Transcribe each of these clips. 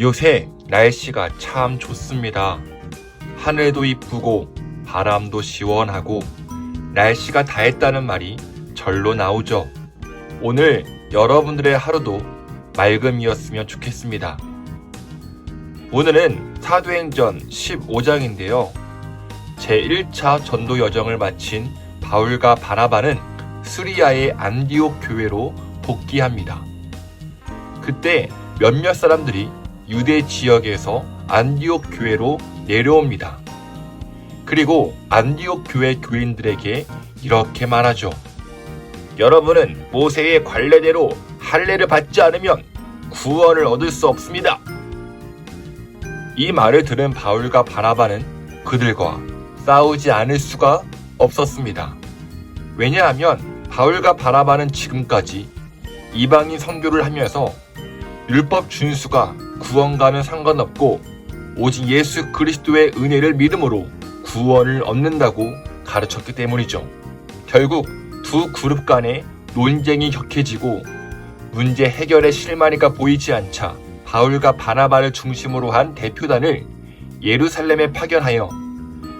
요새 날씨가 참 좋습니다. 하늘도 이쁘고 바람도 시원하고 날씨가 다 했다는 말이 절로 나오죠. 오늘 여러분들의 하루도 맑음이었으면 좋겠습니다. 오늘은 사도행전 15장인데요. 제1차 전도 여정을 마친 바울과 바나바는 스리아의 안디옥 교회로 복귀합니다. 그때 몇몇 사람들이 유대 지역에서 안디옥 교회로 내려옵니다. 그리고 안디옥 교회 교인들에게 이렇게 말하죠. 여러분은 모세의 관례대로 할례를 받지 않으면 구원을 얻을 수 없습니다. 이 말을 들은 바울과 바나바는 그들과 싸우지 않을 수가 없었습니다. 왜냐하면 바울과 바나바는 지금까지 이방인 선교를 하면서 율법 준수가 구원과는 상관없고 오직 예수 그리스도의 은혜를 믿음으로 구원을 얻는다고 가르쳤기 때문이죠. 결국 두 그룹 간의 논쟁이 격해지고 문제 해결의 실마리가 보이지 않자 바울과 바나바를 중심으로 한 대표단을 예루살렘에 파견하여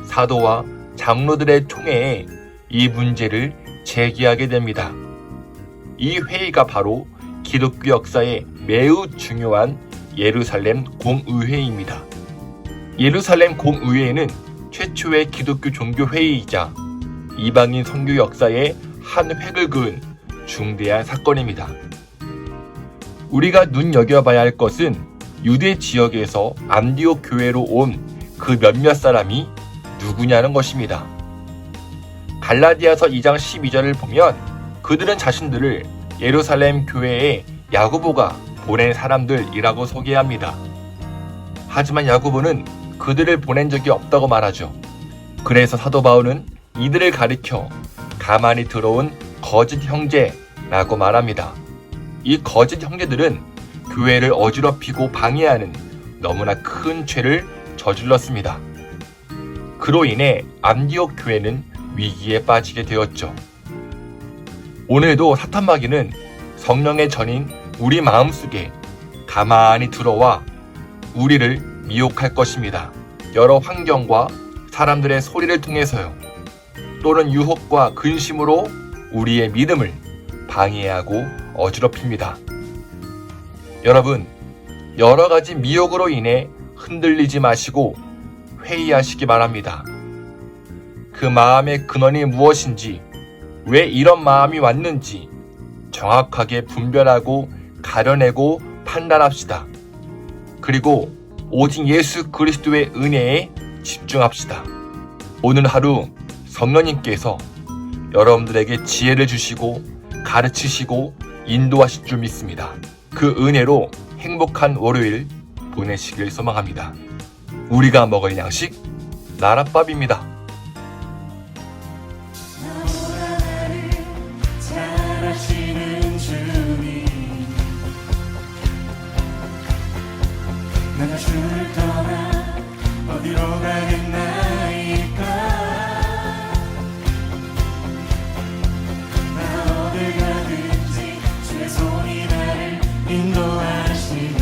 사도와 장로들의 총회에 이 문제를 제기하게 됩니다. 이 회의가 바로 기독교 역사에 매우 중요한 예루살렘 공의회입니다. 예루살렘 공의회는 최초의 기독교 종교 회의이자 이방인 선교 역사의 한 획을 그은 중대한 사건입니다. 우리가 눈여겨봐야 할 것은 유대 지역에서 안디옥 교회로 온 그 몇몇 사람이 누구냐는 것입니다. 갈라디아서 2장 12절을 보면 그들은 자신들을 예루살렘 교회에 야고보가 보낸 사람들이라고 소개합니다. 하지만 야고보는 그들을 보낸 적이 없다고 말하죠. 그래서 사도 바울은 이들을 가리켜 가만히 들어온 거짓 형제라고 말합니다. 이 거짓 형제들은 교회를 어지럽히고 방해하는 너무나 큰 죄를 저질렀습니다. 그로 인해 안디옥 교회는 위기에 빠지게 되었죠. 오늘도 사탄마귀는 성령의 전인 우리 마음속에 가만히 들어와 우리를 미혹할 것입니다. 여러 환경과 사람들의 소리를 통해서요. 또는 유혹과 근심으로 우리의 믿음을 방해하고 어지럽힙니다. 여러분, 여러 가지 미혹으로 인해 흔들리지 마시고 회의하시기 바랍니다. 그 마음의 근원이 무엇인지, 왜 이런 마음이 왔는지 정확하게 분별하고 가려내고 판단합시다. 그리고 오직 예수 그리스도의 은혜에 집중합시다. 오늘 하루 성령님께서 여러분들에게 지혜를 주시고 가르치시고 인도하실 줄 믿습니다. 그 은혜로 행복한 월요일 보내시길 소망합니다. 우리가 먹을 양식 나랏밥입니다. 내가 주를 떠나 어디로 가겠나이까 나 어딜 가든지 주의 손이 나를 인도하시며.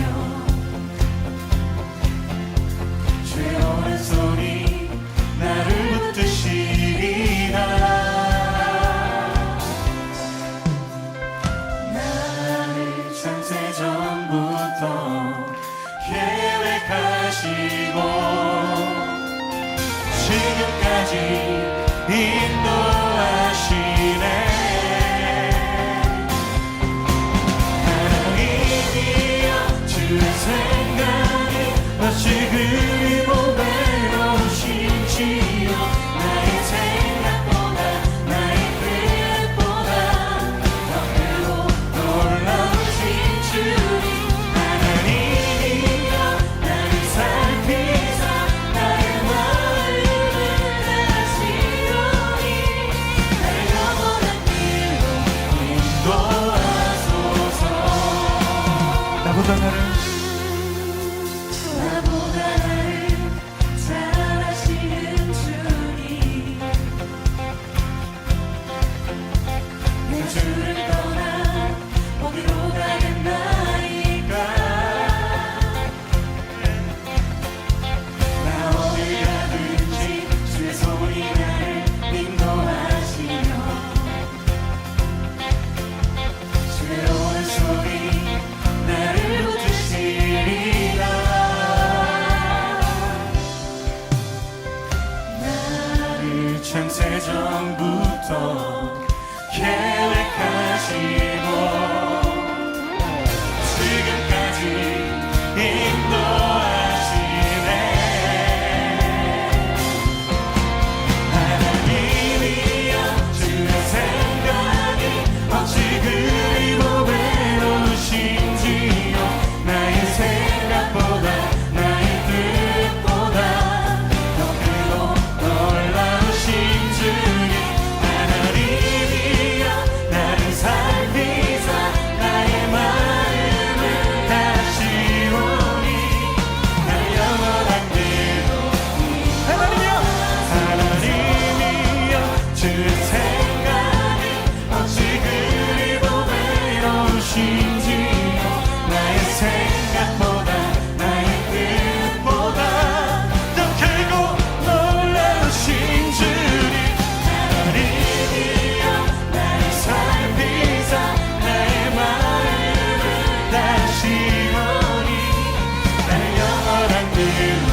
주의 오른손이 나를 붙드시리라. 나를 창세 전부터 지 나보다 나를 창세전부터 계획하시고 You.